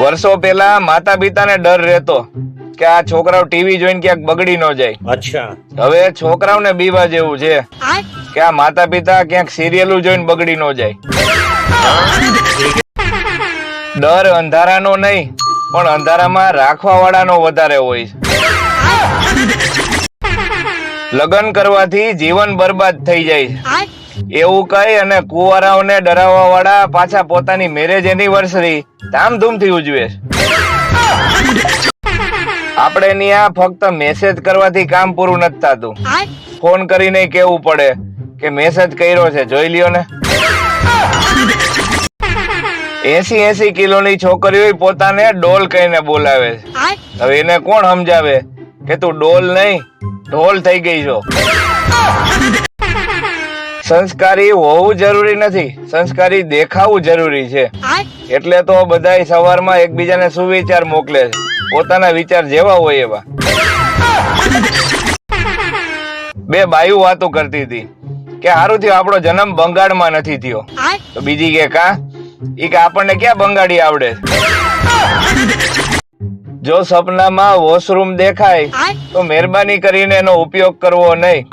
વર્ષો પહેલા માતા પિતાને ડર રહેતો કે આ છોકરાઓ ટીવી જોઈને ક્યાંક બગડી ન જાય. અચ્છા. હવે છોકરાઓને બીવા જેવું છે કે આ માતા પિતા ક્યાંક સિરિયલો જોઈને બગડી ન જાય. ડર અંધારાનો નહીં પણ અંધારામાં રાખવા વાળાનો વધારે હોય છે. લગ્ન કરવાથી જીવન બરબાદ થઈ જાય છે. એવું કહી અને કુંવારાઓને ડરાવવા વાળા પાછા પોતાની મેરેજ એનિવર્સરી ધામધૂમથી ઉજવે છે. આપણે ત્યાં ફક્ત મેસેજ કરવાથી કામ પૂરું નથી થતું. ફોન કરીને કેવું પડે કે મેસેજ કર્યો છે જોઈ લ્યો ને. એસી એસી કિલોની છોકરીઓ પોતાને ડોલ કહીને બોલાવે છે. હવે એને કોણ સમજાવે કે તું ડોલ નહીં ઢોલ થઈ ગઈ છો? સંસ્કારી હોવું જરૂરી નથી. સંસ્કારી દેખાવું જરૂરી છે. એટલે તો બધા સવારમાં એકબીજાને સુવિચાર મોકલે છે. પોતાના વિચાર જેવા હોય એવા. બે બાયુ વાતો કરતી હતી. કે સારું થયું આપણો જન્મ બંગાળમાં નથી થયો. તો બીજી કે કા? ઈ કે આપણને ક્યાં બંગાળી આવડે? જો સપનામાં વોશરૂમ દેખાય તો મહેરબાની કરીને એનો ઉપયોગ કરવો નહીં.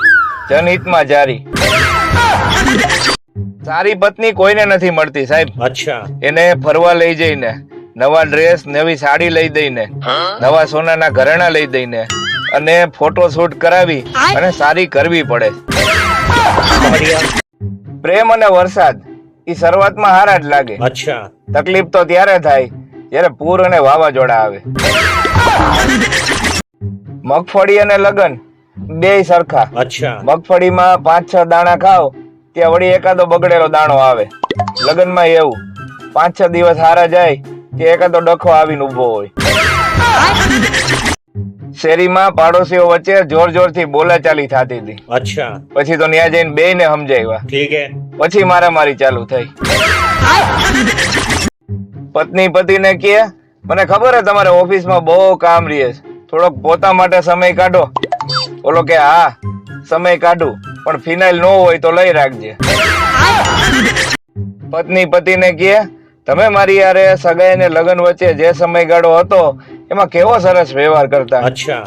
જનહિતમાં જારી. સારી પત્ની કોઈને નથી મળતી સાહેબ. અચ્છા. એને ફરવા લઈ જઈને નવા ડ્રેસ નવી સાડી લઈ દઈને નવા સોનાના ઘરેણા લઈ દઈને અને ફોટો શૂટ કરાવી અને સારી કરવી પડે. પ્રેમ અને વરસાદ એ શરૂઆતમાં હારા જ લાગે. અચ્છા. તકલીફ તો ત્યારે થાય જ્યારે પૂર અને વાવાઝોડા આવે. મગફળી અને લગન બે સરખા. અચ્છા. મગફળીમાં પાંચ છ દાણા ખાવ ત્યાં વળી એકાદો બગડેલો દાણો આવે. લગ્નમાં એવું પાંચ છ દિવસ હારા જાય કે એકાદો ડખો આવીને ઊભો હોય. શેરીમાં પાડોશીઓ વચ્ચે જોર જોરથી બોલાચાલી થતી હતી. અચ્છા. પછી તો ત્યાં જઈને બેયને સમજાવ્યા ઠીક હે. પછી મારામારી ચાલુ થઈ. પત્ની પતિને કે મને ખબર હે તમારે ઓફિસમાં બહુ કામ રહે છે. થોડોક પોતા માટે સમય કાઢો. ઓલો કે હા સમય કાઢું. પણ ફિનાઇલ ન હોય તો લઈ રાખજે. પત્ની પતિને કહે તમે મારી યારે સગાઈ ને લગ્ન વચ્ચે જે સમયગાળો હતો એમાં કેવો સરસ વ્યવહાર કરતા?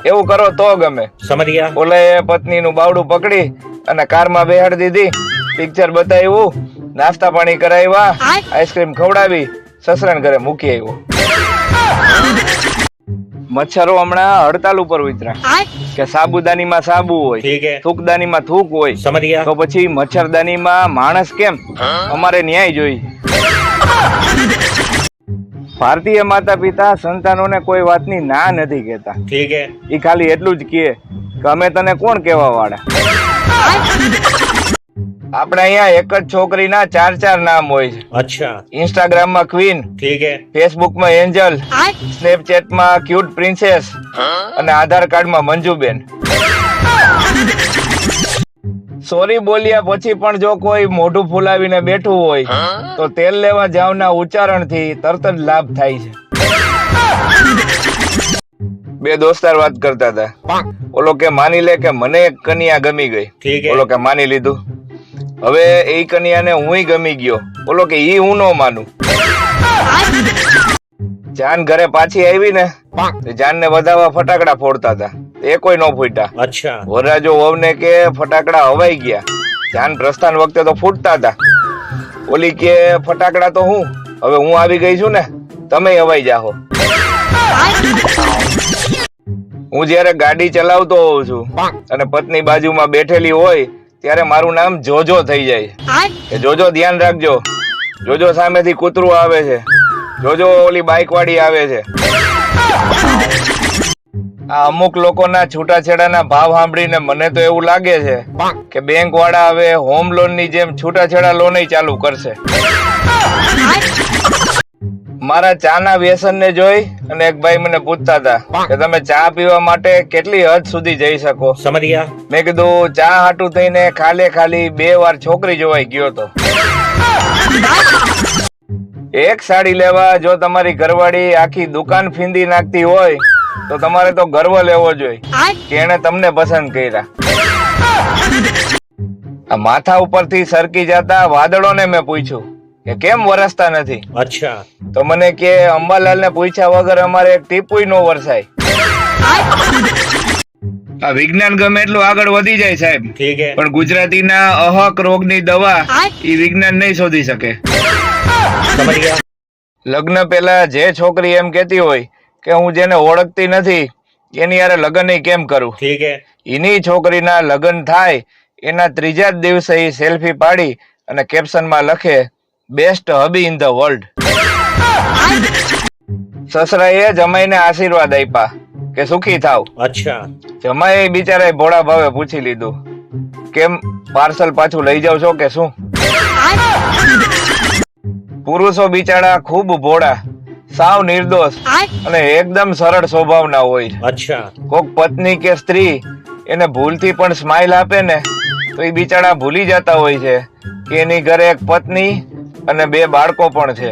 એવું કરો તો ગમે. સમજ્યા પત્ની નું બાવડું પકડી અને કારમાં બેહાડી દીધી. પિક્ચર બતાવ્યું નાસ્તા પાણી કરાવ્યા આઈસ્ક્રીમ ખવડાવી સસરાન ઘરે મૂકી આવ્યો. મચ્છરો હમણાં હડતાલ ઉપર ઉતરા કે સાબુદાની માં સાબુ હોય થૂકદાની માં થૂક હોય તો પછી મચ્છરદાની માં માણસ કેમ? અમારે ન્યાય જોઈ ભારતીય માતા પિતા સંતાનોને કોઈ વાતની ના નથી કહેતા. ઠીક એ ખાલી એટલું જ કહે કે અમે તને કોણ કહેવા વાળા આપણે અહીંયા એક જ છોકરીના ચાર ચાર નામ હોય છે. અચ્છા. ઇન્સ્ટાગ્રામમાં ક્વીન ઠીક હે ફેસબુકમાં એન્જલ સ્નેપચેટમાં ક્યુટ પ્રિન્સેસ અને આધાર કાર્ડમાં મંજુબેન. સોરી બોલ્યા પછી પણ જો કોઈ મોઢું ફૂલાવીને બેઠું હોય તો તેલ લેવા જાવના ઉચ્ચારણથી તરત જ લાભ થાય છે. બે દોસ્તાર વાત કરતા હતા. ઓલો કે માની લે કે મને એક કન્યા ગમી ગઈ. ઠીક ઓલો કે માની લીધું. હવે એ કન્યાને હું ગમી ગયો. બોલો કે ઈ હું ન માનું. જાન ઘરે પાછી આવી ને જાન ને વધાવા ફટાકડા ફોડતા હતા. એ કોઈ ન ફૂટ્યા. અચ્છા. વરરાજો વહુને કે ફટાકડા હવાઈ ગયા. જાન પ્રસ્થાન વખતે તો ફૂટતા હતા. ઓલી કે ફટાકડા તો હું હવે હું આવી ગઈ છું ને તમે હવાઈ જાહો. હું જ્યારે ગાડી ચલાવતો હોઉં છું અને પત્ની બાજુમાં બેઠેલી હોય ત્યારે મારું નામ જોજો થઈ જાય. જોજો ધ્યાન રાખજો. જોજો સામેથી કૂતરું આવે છે. જોજો ઓલી બાઇક વાળી આવે છે. આ અમુક લોકોના છૂટાછેડાના ભાવ સાંભળીને મને તો એવું લાગે છે કે બેંક વાળા હવે હોમ લોનની જેમ છૂટાછેડા લોન ચાલુ કરશે. મારા ચા ના વ્યસન ને જોઈ અને એક ભાઈ મને પૂછતા હતા કે તમે ચા પીવા માટે કેટલી હદ સુધી જઈ શકો? સમજ્યા? મેં કીધું ચા હાટું થઈને ખાલી ખાલી બે વાર છોકરી જોવાઈ ગયો તો. એક સાડી લેવા જો તમારી ઘરવાળી આખી દુકાન ફીંદી નાખતી હોય તો તમારે તો ગર્વ લેવો જોઈએ કે એને તમને પસંદ કર્યા. માથા ઉપરથી સરકી જતા વાદળોને મેં પૂછ્યું. કે કેમ વરસતા નથી? અચ્છા. તો મને કે અંબાલાલ ને પૂછ્યા વગર અમારે એક ટીપુય નો વરસાય. આ વિજ્ઞાન ગમે એટલું આગળ વધી જાય સાહેબ. પણ ગુજરાતી ના અહક રોગની દવા એ વિજ્ઞાન નહીં શોધી શકે. લગ્ન પેલા જે છોકરી એમ કેતી હોય કે હું જેને ઓળખતી નથી એની યારે લગ્ન કેમ કરું? એની છોકરીના લગ્ન થાય એના ત્રીજા જ દિવસે એ સેલ્ફી પાડી અને કેપ્શનમાં લખે best hubby in the world સસરાએ જમાઈને આશીર્વાદ આપ્યા કે સુખી થાવ. અચ્છા. જમાઈ બિચારાએ ભોળા ભાવે પૂછી લીધું કેમ પાર્સલ પાછું લઈ જાવ છો કે શું? પુરુષો બિચારા ખૂબ ભોળા સાવ નિર્દોષ અને એકદમ સરળ સ્વભાવના હોય. અચ્છા. કોક પત્ની કે સ્ત્રી એને ભૂલથી પણ સ્માઇલ આપે ને તો એ બિચારા ભૂલી જતા હોય છે કે એની ઘરે એક પત્ની અને બે બાળકો પણ છે.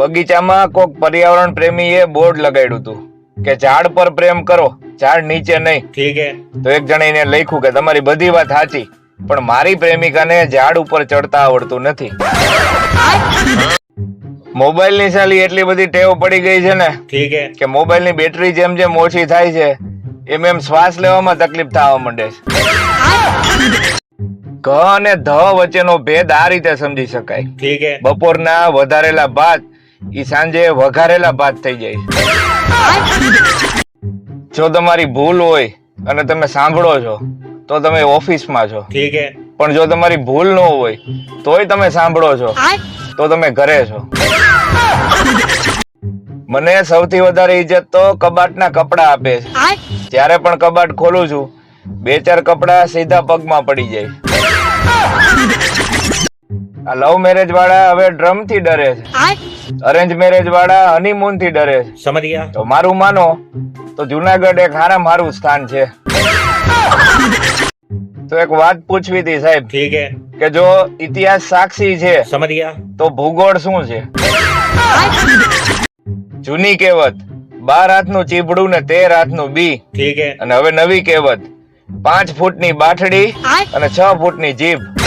બગીચામાં કોક પર્યાવરણ પ્રેમીએ બોર્ડ લગાડ્યું હતું કે ઝાડ પર પ્રેમ કરો ઝાડ નીચે નહીં. ઠીક હે. તો એક જણે એને લખ્યું કે તમારી બધી વાત સાચી પણ મારી પ્રેમિકાને ઝાડ ઉપર ચડતા આવડતું નથી. મોબાઈલની સાલી એટલી બધી ટેવ પડી ગઈ છે ને ઠીક હે. કે મોબાઈલની બેટરી જેમ જેમ ઓછી થાય છે એમ એમ શ્વાસ લેવામાં તકલીફ થવા માંડે છે. ક અને ધ વચ્ચેનો ભેદ આ રીતે સમજી શકાય. ઠીક બપોરના વધારેલા ભાત ઈ સાંજે વઘારેલા ભાત થઈ જાય જો તમારી ભૂલ હોય અને તમે સાંભળો છો તો તમે ઓફિસમાં છો. ઠીક પણ જો તમારી ભૂલ ન હોય તોય તમે સાંભળો છો. તો તમે ઘરે છો. મને સૌથી વધારે ઇજ્જત તો કબાટના કપડાં આપે છે. જ્યારે પણ કબાટ ખોલું છું બે ચાર કપડા સીધા પગમાં પડી જાય. આ લવ મેરેજ વાળા હવે ડ્રમથી ડરે છે. અરેન્જ મેરેજ વાળા હનીમૂનથી ડરે છે. સમજ તો મારું માનો તો જુનાગઢ એક હારા મારું સ્થાન છે. તો એક વાત પૂછવી હતી સાહેબ ઠીક હે. કે જો ઇતિહાસ સાક્ષી છે સમજ તો ભૂગોળ શું છે? જૂની કહેવત બાર હાથનું ચીબડું ને તેર હાથનું બી. ઠીક હે. અને હવે નવી કહેવત પાંચ ફૂટની બાથડી અને છ ફૂટની જીભ.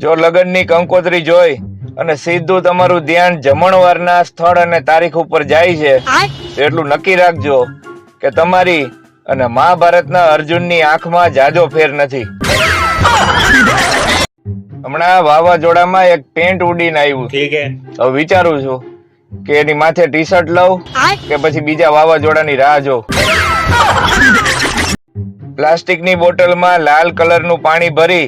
જો લગ્નની કંકોત્રી જોઈ અને સીધું તમારું ધ્યાન જમણવારના સ્થળ અને તારીખ ઉપર જાય છે એટલું નક્કી રાખજો કે તમારી અને મહાભારત મહાભારતના અર્જુનની આંખમાં જાજો ફેર નથી. હમણાં વાવાઝોડામાં એક પેન્ટ ઉડીને આવ્યું. હવે વિચારું છું કે એની માથે ટી શર્ટ લઉં કે પછી બીજા વાવાઝોડાની રાહ જો પ્લાસ્ટિકની બોટલમાં લાલ કલરનું પાણી ભરી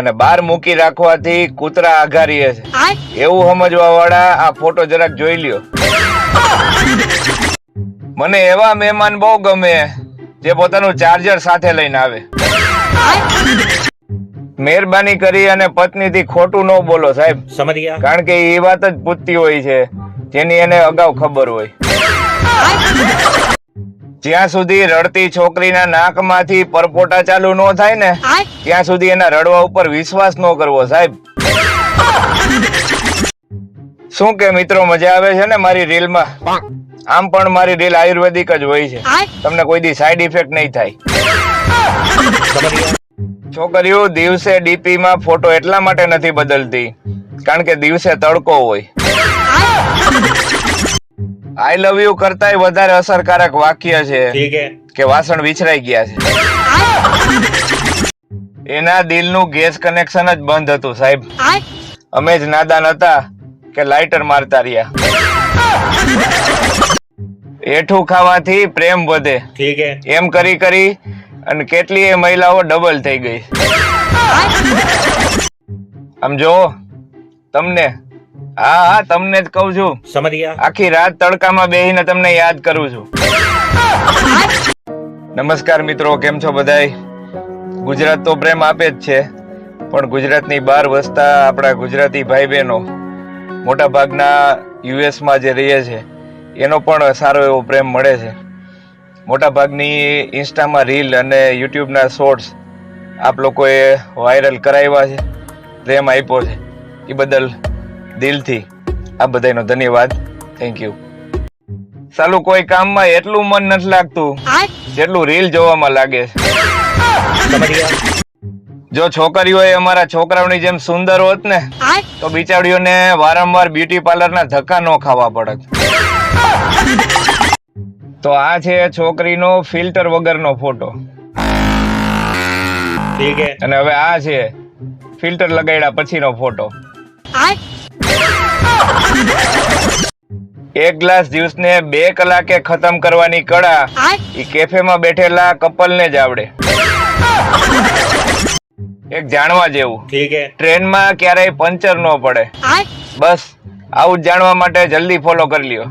અને બાર મૂકી રાખવાથી કૂતરા આઘારીએ છે એવું સમજવા વાળા આ ફોટો જરાક જોઈ લ્યો. મને એવા મહેમાન બહુ ગમે જે પોતાનું ચાર્જર સાથે લઈને આવે. મહેરબાની કરી અને પત્ની થી ખોટું ન બોલો સાહેબ. સમજી કારણ કે એ વાત જ પૂછતી હોય છે જેની એને અગાઉ ખબર હોય. જ્યાં સુધી રડતી છોકરીના નાકમાંથી પરપોટા ચાલુ ન થાય ને ત્યાં સુધી એના રડવા ઉપર વિશ્વાસ ન કરવો સાહેબ. શું કે મિત્રો મજા આવે છે ને મારી રીલમાં? આમ પણ મારી રીલ આયુર્વેદિક જ હોય છે. તમને કોઈ દી સાઈડ ઇફેક્ટ નહીં થાય. છોકરીઓ દિવસે ડીપી માં ફોટો એટલા માટે નથી બદલતી કારણ કે દિવસે તડકો હોય. આઈ લવ યુ કરતાય વધારે અસરકારક વાક્ય છે કે વાસણ વિછરાઈ ગયા છે. એના દિલનું ગેસ કનેક્શન જ બંધ હતું સાહેબ. અમે જ નાદાન હતા કે લાઇટર મારતા રહ્યા. એઠું ખાવાથી પ્રેમ વધે. એમ કરી કરી અને કેટલીય મહિલાઓ ડબલ થઈ ગઈ. આમ જો તમને હા હા તમને જ કહું છું. સમજી આખી રાત તડકામાં બેહીને તમને યાદ કરું છું. નમસ્કાર મિત્રો કેમ છો બધાય? ગુજરાત તો પ્રેમ આપે જ છે પણ ગુજરાતની બહાર વસતા આપણા ગુજરાતી ભાઈ બહેનો મોટા ભાગના યુએસમાં જે રહે છે એનો પણ સારો એવો પ્રેમ મળે છે. મોટા ભાગની ઇન્સ્ટામાં રીલ અને યુટ્યુબના શોર્ટ્સ આપ લોકોએ વાયરલ કરાવ્યા છે પ્રેમ આપ્યો છે. એ બદલ દિલથી. આ બધાનો ધન્યવાદ. થેન્ક યુ સાલું કોઈ કામમાં એટલું મન નથી લાગતું જેટલું રીલ જોવામાં લાગે. જો છોકરીઓ અમારા છોકરાઓની જેમ સુંદર હોત ને તો બિચારીઓને વારંવાર બ્યુટી પાર્લર ના ધક્કા ન ખાવા પડત. તો આ છે છોકરીનો ફિલ્ટર વગરનો ફોટો. અને હવે આ છે ફિલ્ટર લગાડ્યા પછીનો ફોટો. એક ગ્લાસ જ્યુસને બે કલાકે ખતમ કરવાની કળા એ કેફે માં બેઠેલા કપલને જ આવડે. એક જાણવા જેવું. ટ્રેનમાં ક્યારેય પંચર ન પડે. બસ આવું જાણવા માટે જલ્દી ફોલો કરી લ્યો.